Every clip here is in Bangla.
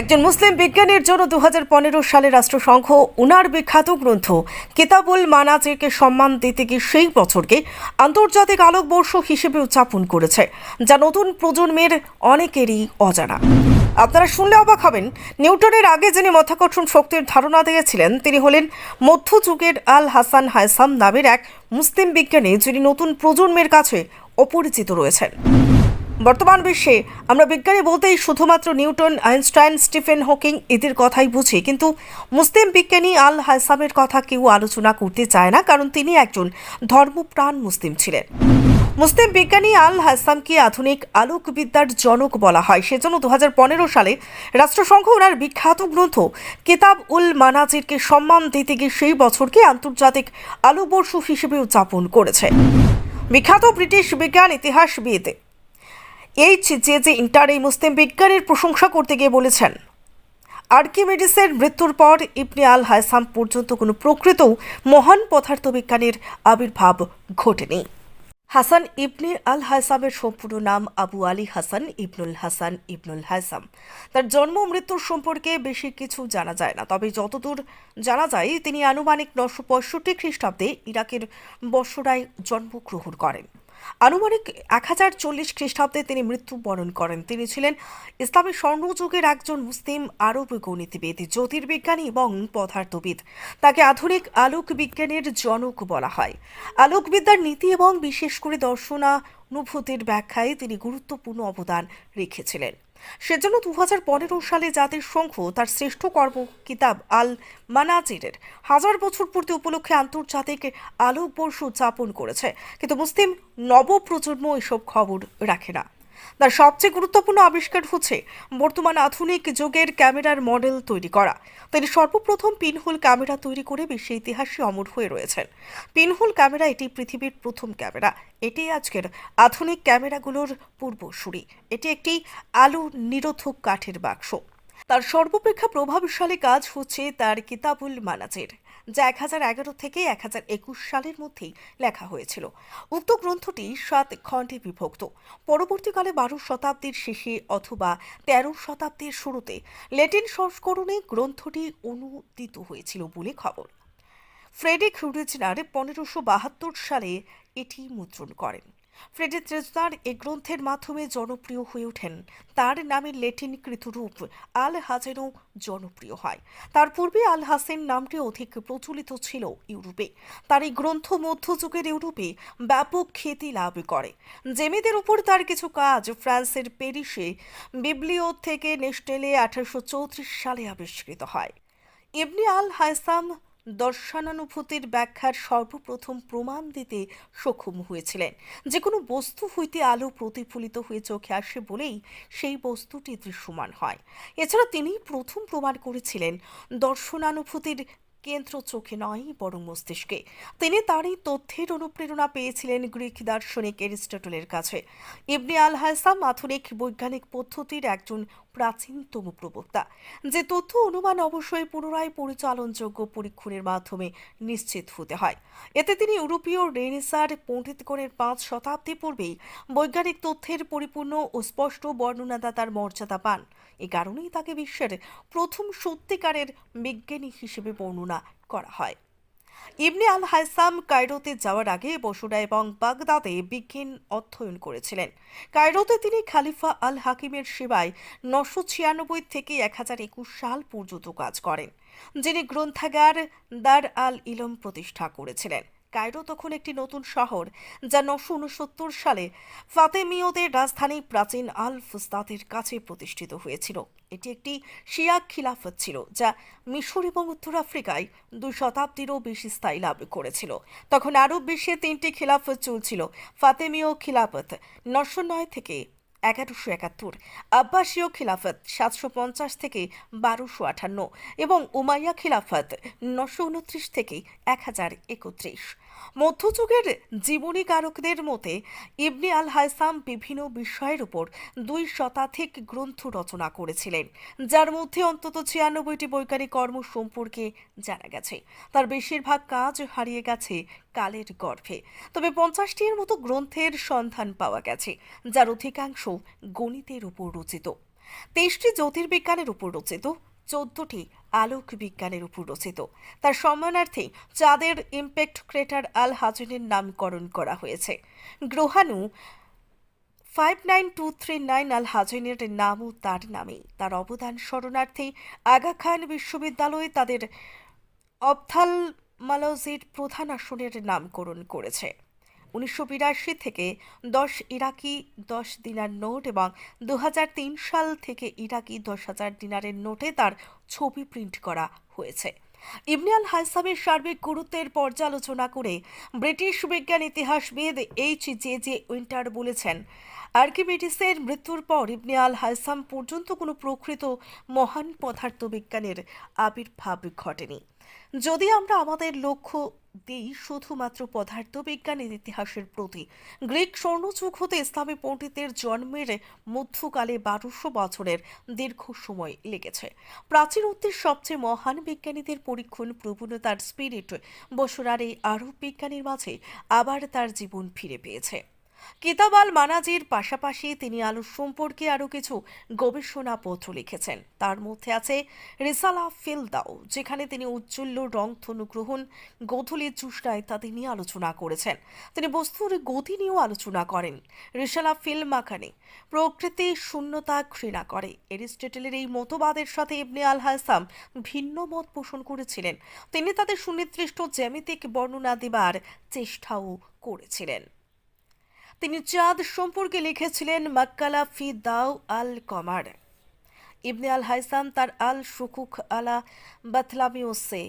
একজন মুসলিম বিজ্ঞানীর জন্য দু পনেরো সালে রাষ্ট্রসংঘ উনার বিখ্যাত গ্রন্থ কিতাবুল মানাজিরকে সম্মান দিতে গিয়ে সেই বছরকে আন্তর্জাতিক আলোকবর্ষ হিসেবে উদযাপন করেছে, যা নতুন প্রজন্মের অনেকেরই অজানা। আপনারা শুনলে অবাক হবেন, নিউটনের আগে যিনি মধ্যাকর্ষণ শক্তির ধারণা দিয়েছিলেন, তিনি হলেন মধ্যযুগের আল হাসান হায়সাম নামের এক মুসলিম বিজ্ঞানী যিনি নতুন প্রজন্মের কাছে অপরিচিত রয়েছেন। বর্তমান বিশ্বে আমরা বিজ্ঞানী বলতেই শুধুমাত্র নিউটন, আইনস্টাইন, স্টিফেন হকিং এদের কথাই বুঝি। কিন্তু মুসলিম বিজ্ঞানী আল হাসামের কথা কেউ আলোচনা করতে চায় না, কারণ তিনি একজন ধর্মপ্রাণ মুসলিম ছিলেন। মুসলিম বিজ্ঞানী আল হাসামকে আধুনিক আলোকবিদ্যার জনক বলা হয়। সেজন্য দু হাজার পনেরো সালে রাষ্ট্রসংঘ ওনার বিখ্যাত গ্রন্থ কিতাব উল মানাজিরকে সম্মান দিতে গিয়ে সেই বছরকে আন্তর্জাতিক আলোকবর্ষ হিসেবে উদযাপন করেছে। বিখ্যাত ব্রিটিশ বিজ্ঞান ইতিহাসবিদ এইচ জে জে ইন্টার এই মুসলিম বিজ্ঞানীর প্রশংসা করতে গিয়ে বলেছেন আর্কিমেডিসের মৃত্যুর পর ইবনে আল হায়সাম পর্যন্ত কোনো প্রকৃত মহান পদার্থবিজ্ঞানীর আবির্ভাব ঘটেনি হাসান ইবনে আল হায়সামের সম্পূর্ণ নাম আবু আলী হাসান ইবনুল হাসান ইবনুল হায়সাম তার জন্ম মৃত্যুর সম্পর্কে বেশি কিছু জানা যায় না। তবে যতদূর জানা যায়, তিনি আনুমানিক নশো পঁয়ষট্টি খ্রিস্টাব্দে ইরাকের বসরায় জন্মগ্রহণ করেন। আনুমানিক এক হাজার চল্লিশ খ্রিস্টাব্দে তিনি মৃত্যুবরণ করেন। তিনি ছিলেন ইসলামী স্বর্ণযুগের একজন মুসলিম আরব গণিতবিদ, জ্যোতির্বিজ্ঞানী এবং পদার্থবিদ। তাকে আধুনিক আলোক বিজ্ঞানের জনক বলা হয়। আলোকবিদ্যার নীতি এবং বিশেষ করে দর্শনা অনুভূতির ব্যাখ্যায় তিনি গুরুত্বপূর্ণ অবদান রেখেছিলেন। সেজন্য দু হাজার পনেরো সালে জাতির জাতিসংঘ তার শ্রেষ্ঠ কর্ম কিতাব আল মানাজিরের হাজার বছর পূর্তি উপলক্ষে আন্তর্জাতিক আলোকবর্ষ উদযাপন করেছে। কিন্তু মুসলিম নবপ্রজন্ম এসব খবর রাখে না। তার সবচেয়ে গুরুত্বপূর্ণ আবিষ্কার হচ্ছে বর্তমান আধুনিক যুগের ক্যামেরার মডেল তৈরি করা। তিনি সর্বপ্রথম পিনহোল ক্যামেরা তৈরি করে বিশ্ব ইতিহাসে অমর হয়ে রয়েছেন। পিনহোল ক্যামেরা এটি পৃথিবীর প্রথম ক্যামেরা। এটি আজকের আধুনিক ক্যামেরাগুলোর পূর্বসূরি। এটি একটি আলো নিরোধক কাঠের বাক্স। তার সর্বাপেক্ষা প্রভাবশালী কাজ হচ্ছে তার কিতাবুল মানাজের। যা এক হাজার এগারো থেকে এক হাজার একুশ সালের মধ্যেই লেখা হয়েছিল। উক্ত গ্রন্থটি সাত খণ্ডে বিভক্ত। পরবর্তীকালে বারো শতাব্দীর শেষে অথবা তেরো শতাব্দীর শুরুতে লেটিন সংস্করণে গ্রন্থটি অনুদিত হয়েছিল বলে খবর। ফ্রেডিক রুডিজনার পনেরোশো বাহাত্তর সালে এটি মুদ্রণ করেন। ফ্রেডেরিক রিজনার এই গ্রন্থের মাধ্যমে জনপ্রিয় হয়ে ওঠেন। তার নামে লেটিনকৃত রূপ আল হাজেনও জনপ্রিয় হয়। তার পূর্বে আল হাসেন নামটি অধিক প্রচলিত ছিল ইউরোপে। তার এই গ্রন্থ মধ্যযুগের ইউরোপে ব্যাপক খ্যাতি লাভ করে। জেমেদের উপর তার কিছু কাজ ফ্রান্সের প্যারিসে বিবলিও থেকে নেস্টেলে আঠারোশো চৌত্রিশ সালে আবিষ্কৃত হয়। ইবনে আল হায়সাম দর্শনানুভূতির ব্যাখ্যার সর্বপ্রথম প্রমাণ দিতে সক্ষম হয়েছিলেন। যে কোনো বস্তু হইতে আলো প্রতিফলিত হয়ে চোখে আসে বলেই সেই বস্তুটি দৃশ্যমান হয়। এছাড়া তিনি প্রথম প্রমাণ করেছিলেন, দর্শনানুভূতির কেন্দ্র চোখে নয় বরং মস্তিষ্কে। তিনি তারই তথ্যের অনুপ্রেরণা পেয়েছিলেন গ্রিক দার্শনিক এরিস্টটলের কাছে। ইবনে আল হাসাম আধুনিক বৈজ্ঞানিক পদ্ধতির একজন প্রাচীনতম প্রবক্তা। যে তথ্য অনুমান অবশ্যই পুনরায় পরিচালনযোগ্য পরীক্ষণের মাধ্যমে নিশ্চিত হতে হয়। এতে তিনি ইউরোপীয় রেনেসার পণ্ডিতগণের পাঁচ শতাব্দী পূর্বেই বৈজ্ঞানিক তথ্যের পরিপূর্ণ ও স্পষ্ট বর্ণনাদাতার মর্যাদা পান। এ কারণেই তাকে বিশ্বের প্রথম সত্যিকারের বিজ্ঞানী হিসেবে বর্ণনা করা হয়। ইবনে আল হাইসাম কায়রোতে যাওয়ার আগে বসুরা এবং বাগদাদে বিজ্ঞান অধ্যয়ন করেছিলেন। কায়রোতে তিনি খালিফা আল হাকিমের সেবায় নশো ছিয়ানব্বই থেকে এক হাজার একুশ সাল পর্যন্ত কাজ করেন, যিনি গ্রন্থাগার দার আল ইলম প্রতিষ্ঠা করেছিলেন। কায়রো তখন একটি নতুন শহর, যা নশো উনসত্তর সালে ফাতেমীয়দের রাজধানী প্রাচীন আল ফুস্তাদের কাছে প্রতিষ্ঠিত হয়েছিল। এটি একটি শিয়া খিলাফত ছিল, যা মিশর এবং উত্তর আফ্রিকায় দুই শতাব্দীরও বেশি স্থায়ী লাভ করেছিল। তখন আরব বিশ্বে তিনটি খিলাফত চলছিল, ফাতেমীয় খিলাফত নশো নয় থেকে এগারোশো একাত্তর, আব্বাসীয় খিলাফত সাতশো পঞ্চাশ থেকে বারোশো আটান্ন এবং উমাইয়া খিলাফত নশো উনত্রিশ থেকে এক হাজার একত্রিশ। মধ্যযুগের জীবনী কারকদের মতে, ইবনে আল হায়সাম বিভিন্ন বিষয়ের উপর দুই শতাধিক গ্রন্থ রচনা করেছিলেন, যার মধ্যে অন্তত ছিয়ানব্বইটি বৈজ্ঞানিক কর্ম সম্পর্কে জানা গেছে। তার বেশিরভাগ কাজ হারিয়ে গেছে কালের গর্ভে। তবে পঞ্চাশটির মতো গ্রন্থের সন্ধান পাওয়া গেছে, যার অধিকাংশ গণিতের উপর রচিত। তেইশটি জ্যোতির্বিজ্ঞানের উপর রচিত। চোদ্দটি আলোক বিজ্ঞানের উপর রচিত। তার সম্মানার্থে চাঁদের ইম্প্যাক্ট ক্রেটার আল হাজনের নামকরণ করা হয়েছে। গ্রহাণু five nine two three nine Al হাজনের নামও তার নামে। তার অবদান স্মরণার্থে আগা খান বিশ্ববিদ্যালয়ে তাদের অপথালমালজির প্রধান আসনের নামকরণ করেছে। উনিশশো বিরাশি থেকে দশ ইরাকি, দশ দিনার নোট এবং দু হাজার তিন সাল থেকে ইরাকি দশ হাজার দিনারের নোটে তার ছবি প্রিন্ট করা হয়েছে। ইবনে আল হাইসামের সার্বিক গুরুত্বের পর্যালোচনা করে ব্রিটিশ বিজ্ঞান ইতিহাসবিদ এইচ জে জে উইন্টার বলেছেন, আর্কিমিডিসের মৃত্যুর পর ইবনে আল হাইসাম পর্যন্ত কোনো প্রকৃত মহান পদার্থবিজ্ঞানের আবির্ভাব ঘটেনি। যদি আমরা আমাদের লক্ষ্য দিই শুধুমাত্র পদার্থবিজ্ঞানের ইতিহাসের প্রতি। গ্রিক স্বর্ণযুগ হতে ইসলামী পণ্ডিতের জন্মের মধ্যকালে বারোশো বছরের দীর্ঘ সময় লেগেছে। প্রাচীন অতীত সবচেয়ে মহান বিজ্ঞানীদের পরীক্ষণ প্রবণতার স্পিরিট বসরার এই আরব বিজ্ঞানীর মাঝে আবার তার জীবন ফিরে পেয়েছে। কিতাব আল মানাজির পাশাপাশি তিনি আলু সম্পর্কে আরও কিছু গবেষণা গবেষণাপত্র লিখেছেন। তার মধ্যে আছে রিসালা ফিল দাও, যেখানে তিনি উজ্জ্বল রং গ্রহণ গোধূলির চুষ্টা ইত্যাদি নিয়ে আলোচনা করেছেন। তিনি বস্তুর গতি নিয়েও আলোচনা করেন। রিসালা ফিল মাখানে, প্রকৃতি শূন্যতা ঘৃণা করে। এরিস্টটলের এই মতবাদের সাথে ইবনে আল হাসাম ভিন্ন মত পোষণ করেছিলেন। তিনি তাদের সুনির্দিষ্ট জ্যামিতিক বর্ণনা দেবার চেষ্টাও করেছিলেন। তিনি চাঁদ সম্পর্কে লিখেছিলেন, মাক্কালা ফি দাও আল কমার। ইবনে আল হাইসাম তার আল শুকুক আলা বাথলামিউসে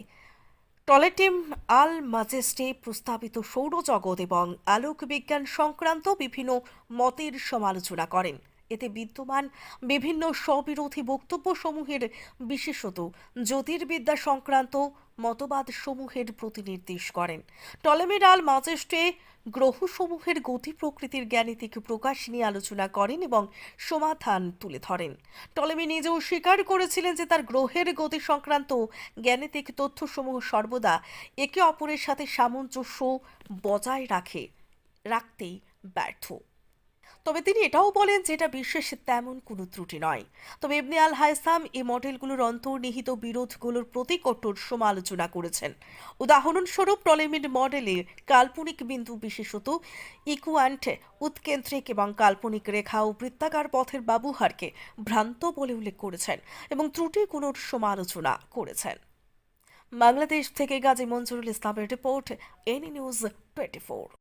টলেটিম আল মাজেস্টে প্রস্তাবিত সৌরজগৎ এবং আলোক বিজ্ঞান সংক্রান্ত বিভিন্ন মতের সমালোচনা করেন। এতে বিদ্যমান বিভিন্ন স্ববিরোধী বক্তব্যসমূহের বিশেষত জ্যোতির্বিদ্যা সংক্রান্ত মতবাদ সমূহের প্রতিনির্দেশ করেন। টলেমির আল মাজেস্টে গ্রহসমূহের গতি প্রকৃতির জ্ঞানীতিক প্রকাশ নিয়ে আলোচনা করেন এবং সমাধান তুলে ধরেন। টলেমি নিজেও স্বীকার করেছিলেন যে তার গ্রহের গতি সংক্রান্ত জ্ঞানীতিক তথ্যসমূহ সর্বদা একে অপরের সাথে সামঞ্জস্য বজায় রাখে, রাখতেই ব্যর্থ। তবে তিনি এটাও বলেন যে এটা বিশেষ তেমন কোনো ত্রুটি নয়। তবে ইবনে আল হায়সাম এই মডেলগুলোর অন্তর্নিহিত বিরোধগুলোর প্রতি কঠোর সমালোচনা করেছেন। উদাহরণস্বরূপ টলেমির মডেলে কাল্পনিক বিন্দু বিশেষত ইকুয়ান্ট, উৎকেন্দ্রিক এবং কাল্পনিক রেখা ও বৃত্তাকার পথের ব্যবহারকে ভ্রান্ত বলে উল্লেখ করেছেন এবং ত্রুটিগুলোর সমালোচনা করেছেন। বাংলাদেশ থেকে গাজী মঞ্জুরুল ইসলামের report any news twenty four.